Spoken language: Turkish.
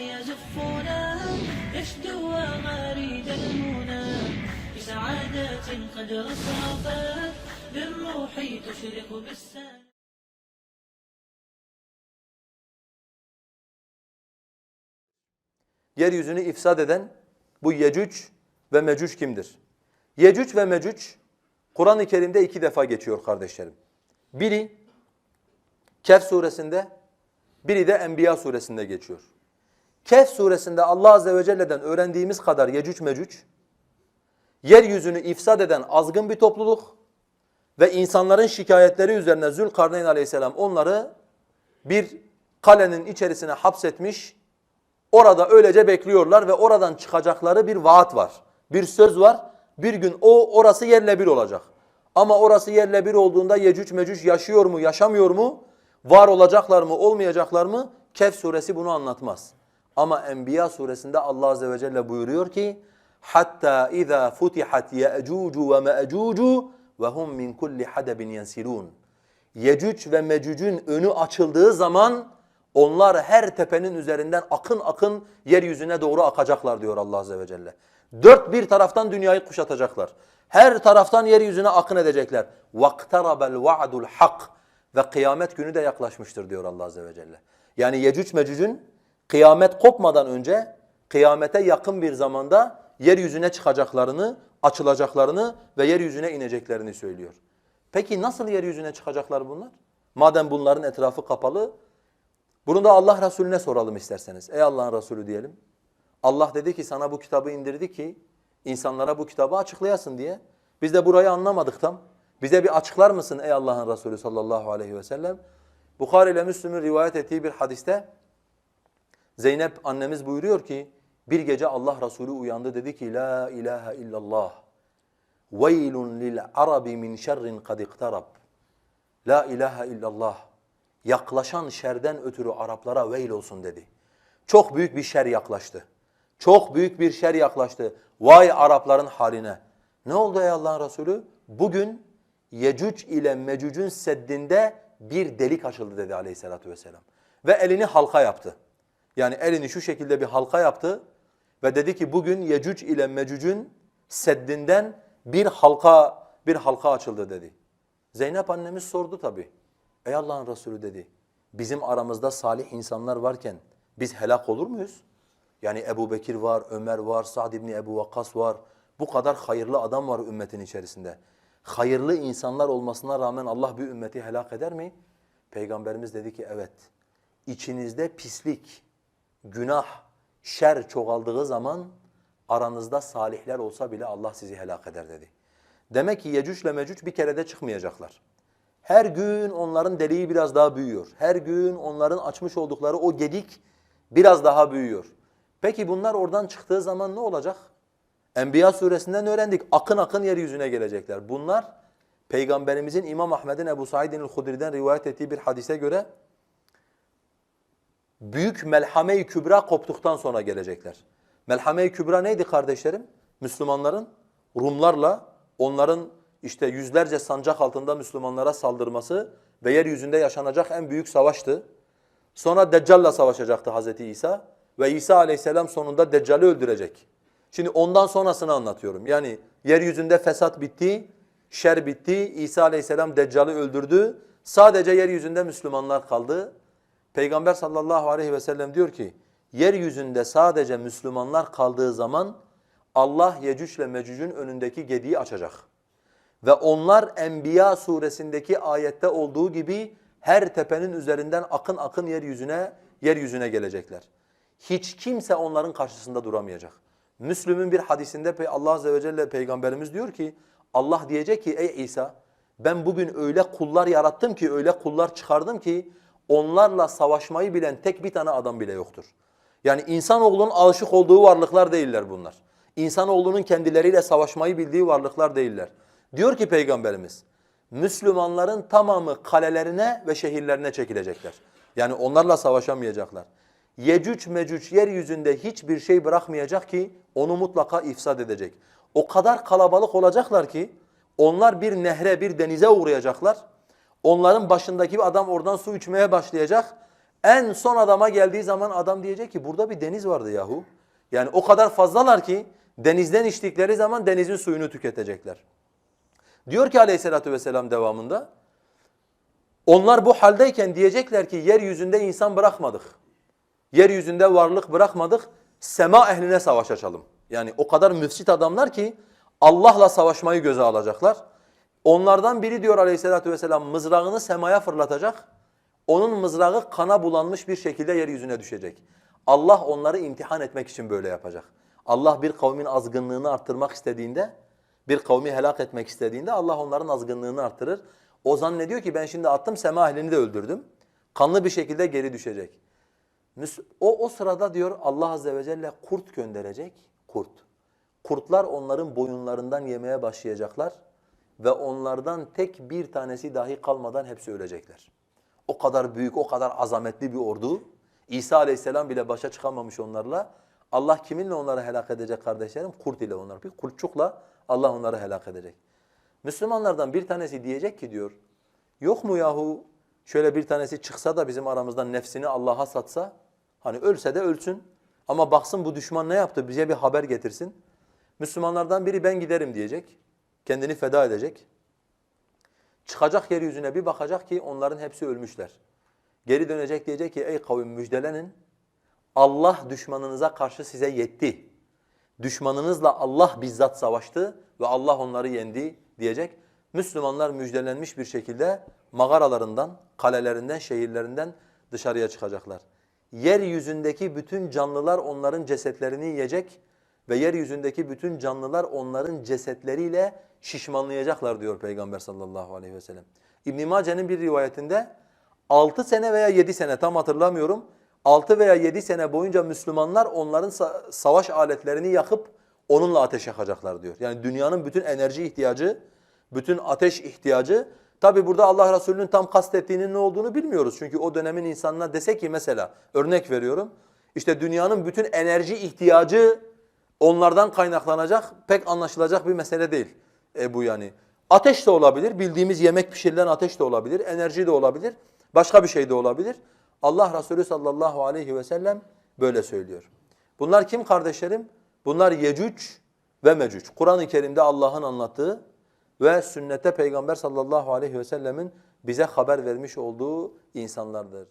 يزفونا يشدو غريد المنى بسعادة قد رصرفت بالروح تشرق بالسلام Yeryüzünü ifsad eden bu Yecüc ve Mecüc kimdir? Yecüc ve Mecüc Kur'an-ı Kerim'de iki defa geçiyor kardeşlerim. Biri Kehf suresinde, biri de Enbiya suresinde geçiyor. Kehf suresinde Allah azze ve celle'den öğrendiğimiz kadar Yecüc Mecüc yeryüzünü ifsad eden azgın bir topluluk ve insanların şikayetleri üzerine Zülkarneyn aleyhisselam onları bir kalenin içerisine hapsetmiş, orada öylece bekliyorlar ve oradan çıkacakları bir vaat var. Bir söz var, bir gün o orası yerle bir olacak. Ama orası yerle bir olduğunda Yecüc Mecüc yaşıyor mu, yaşamıyor mu, var olacaklar mı, olmayacaklar mı? Kehf suresi bunu anlatmaz. Ama Enbiya suresinde Allah azze ve celle buyuruyor ki hatta iza futihat ya'cucu ve ma'cucu ve hum min kulli hadabin yensilun. Yecüc ve Mecüc'ün önü açıldığı zaman onlar her tepenin üzerinden akın akın yeryüzüne doğru akacaklar diyor Allah azze ve celle. Dört bir taraftan dünyayı kuşatacaklar. Her taraftan yeryüzüne akın edecekler. وَاقْتَرَبَ الْوَعْدُ الْحَقِّ Ve kıyamet günü de yaklaşmıştır diyor Allah azze ve celle. Yani Yecüc Mecüc'ün kıyamet kopmadan önce kıyamete yakın bir zamanda yeryüzüne çıkacaklarını, açılacaklarını ve yeryüzüne ineceklerini söylüyor. Peki nasıl yeryüzüne çıkacaklar bunlar? Madem bunların etrafı kapalı, bunu da Allah Resulüne soralım isterseniz. Ey Allah'ın Resulü diyelim. Allah dedi ki sana bu kitabı indirdi ki insanlara bu kitabı açıklayasın diye. Biz de burayı anlamadık tam. Bize bir açıklar mısın ey Allah'ın Resulü sallallahu aleyhi ve sellem? Bukhari ile Müslüm'ün rivayet ettiği bir hadiste Zeynep annemiz buyuruyor ki bir gece Allah Resulü uyandı dedi ki la ilahe illallah veylun lil arabi min şerrin kad iktarab. La ilahe illallah. Yaklaşan şerden ötürü Araplara veil olsun dedi. Çok büyük bir şer yaklaştı. Çok büyük bir şer yaklaştı. Vay Arapların haline. Ne oldu ey Allah'ın Resulü? Bugün Yecüc ile Mecüc'ün seddinde bir delik açıldı dedi aleyhissalatü vesselam. Ve elini halka yaptı. Yani elini şu şekilde bir halka yaptı ve dedi ki bugün Yecüc ile Mecüc'ün seddinden bir halka bir halka açıldı dedi. Zeynep annemiz sordu tabi. Ey Allah'ın Resulü dedi. Bizim aramızda salih insanlar varken biz helak olur muyuz? Yani Ebu Bekir var, Ömer var, Sa'd ibn Ebu Vakkas var. Bu kadar hayırlı adam var ümmetin içerisinde. Hayırlı insanlar olmasına rağmen Allah bir ümmeti helak eder mi? Peygamberimiz dedi ki evet. İçinizde pislik, günah, şer çoğaldığı zaman aranızda salihler olsa bile Allah sizi helak eder dedi. Demek ki Yecüc ile Mecüc bir kerede çıkmayacaklar. Her gün onların deliği biraz daha büyüyor. Her gün onların açmış oldukları o gedik biraz daha büyüyor. Peki bunlar oradan çıktığı zaman ne olacak? Enbiya suresinden öğrendik. Akın akın yeryüzüne gelecekler. Bunlar Peygamberimizin İmam Ahmed'in Ebu Said'in el-Hudri'den rivayet ettiği bir hadise göre büyük melhame-i kübra koptuktan sonra gelecekler. Melhame-i kübra neydi kardeşlerim? Müslümanların Rumlarla onların işte yüzlerce sancak altında Müslümanlara saldırması ve yeryüzünde yaşanacak en büyük savaştı. Sonra Deccal'la savaşacaktı Hazreti İsa ve İsa aleyhisselam sonunda Deccal'i öldürecek. Şimdi ondan sonrasını anlatıyorum. Yani yeryüzünde fesat bitti, şer bitti, İsa aleyhisselam Deccal'i öldürdü. Sadece yeryüzünde Müslümanlar kaldı. Peygamber sallallahu aleyhi ve sellem diyor ki, yeryüzünde sadece Müslümanlar kaldığı zaman Allah Yecüc ile Mecüc'ün önündeki gediği açacak. Ve onlar Enbiya suresindeki ayette olduğu gibi her tepenin üzerinden akın akın yeryüzüne yeryüzüne gelecekler. Hiç kimse onların karşısında duramayacak. Müslüm'ün bir hadisinde Allah azze ve celle peygamberimiz diyor ki Allah diyecek ki ey İsa ben bugün öyle kullar yarattım ki öyle kullar çıkardım ki onlarla savaşmayı bilen tek bir tane adam bile yoktur. Yani insanoğlunun alışık olduğu varlıklar değiller bunlar. İnsanoğlunun kendileriyle savaşmayı bildiği varlıklar değiller. Diyor ki Peygamberimiz, Müslümanların tamamı kalelerine ve şehirlerine çekilecekler. Yani onlarla savaşamayacaklar. Yecüc mecüc yeryüzünde hiçbir şey bırakmayacak ki onu mutlaka ifsad edecek. O kadar kalabalık olacaklar ki onlar bir nehre, bir denize uğrayacaklar. Onların başındaki bir adam oradan su içmeye başlayacak. En son adama geldiği zaman adam diyecek ki burada bir deniz vardı yahu. Yani o kadar fazlalar ki denizden içtikleri zaman denizin suyunu tüketecekler. Diyor ki aleyhissalatü vesselam devamında onlar bu haldeyken diyecekler ki yeryüzünde insan bırakmadık. Yeryüzünde varlık bırakmadık. Sema ehline savaş açalım. Yani o kadar müfsit adamlar ki Allah'la savaşmayı göze alacaklar. Onlardan biri diyor aleyhissalatü vesselam mızrağını semaya fırlatacak. Onun mızrağı kana bulanmış bir şekilde yeryüzüne düşecek. Allah onları imtihan etmek için böyle yapacak. Allah bir kavmin azgınlığını arttırmak istediğinde, bir kavmi helak etmek istediğinde Allah onların azgınlığını arttırır. O zannediyor ki ben şimdi attım sema ehlini de öldürdüm. Kanlı bir şekilde geri düşecek. O, o sırada diyor Allah Azze ve Celle kurt gönderecek, kurt. Kurtlar onların boyunlarından yemeye başlayacaklar ve onlardan tek bir tanesi dahi kalmadan hepsi ölecekler. O kadar büyük, o kadar azametli bir ordu. İsa Aleyhisselam bile başa çıkamamış onlarla. Allah kiminle onları helak edecek kardeşlerim? Kurt ile onları. Bir kurtçukla Allah onları helak edecek. Müslümanlardan bir tanesi diyecek ki diyor, yok mu yahu şöyle bir tanesi çıksa da bizim aramızdan nefsini Allah'a satsa, hani ölse de ölsün ama baksın bu düşman ne yaptı bize bir haber getirsin. Müslümanlardan biri ben giderim diyecek, kendini feda edecek. Çıkacak yeryüzüne bir bakacak ki onların hepsi ölmüşler. Geri dönecek diyecek ki ey kavim müjdelenin, Allah düşmanınıza karşı size yetti. Düşmanınızla Allah bizzat savaştı ve Allah onları yendi diyecek. Müslümanlar müjdelenmiş bir şekilde mağaralarından, kalelerinden, şehirlerinden dışarıya çıkacaklar. Yeryüzündeki bütün canlılar onların cesetlerini yiyecek ve yeryüzündeki bütün canlılar onların cesetleriyle şişmanlayacaklar diyor Peygamber sallallahu aleyhi ve sellem. İbn Mace'nin bir rivayetinde 6 sene veya 7 sene tam hatırlamıyorum. 6 veya 7 sene boyunca Müslümanlar onların sa- savaş aletlerini yakıp onunla ateş yakacaklar diyor. Yani dünyanın bütün enerji ihtiyacı, bütün ateş ihtiyacı Tabi burada Allah Resulü'nün tam kastettiğinin ne olduğunu bilmiyoruz. Çünkü o dönemin insanına dese ki mesela örnek veriyorum. işte dünyanın bütün enerji ihtiyacı onlardan kaynaklanacak pek anlaşılacak bir mesele değil e, bu yani. Ateş de olabilir, bildiğimiz yemek pişirilen ateş de olabilir, enerji de olabilir, başka bir şey de olabilir. Allah Resulü sallallahu aleyhi ve sellem böyle söylüyor. Bunlar kim kardeşlerim? Bunlar Yecüc ve Mecüc. Kur'an-ı Kerim'de Allah'ın anlattığı ve sünnette Peygamber sallallahu aleyhi ve sellemin bize haber vermiş olduğu insanlardır.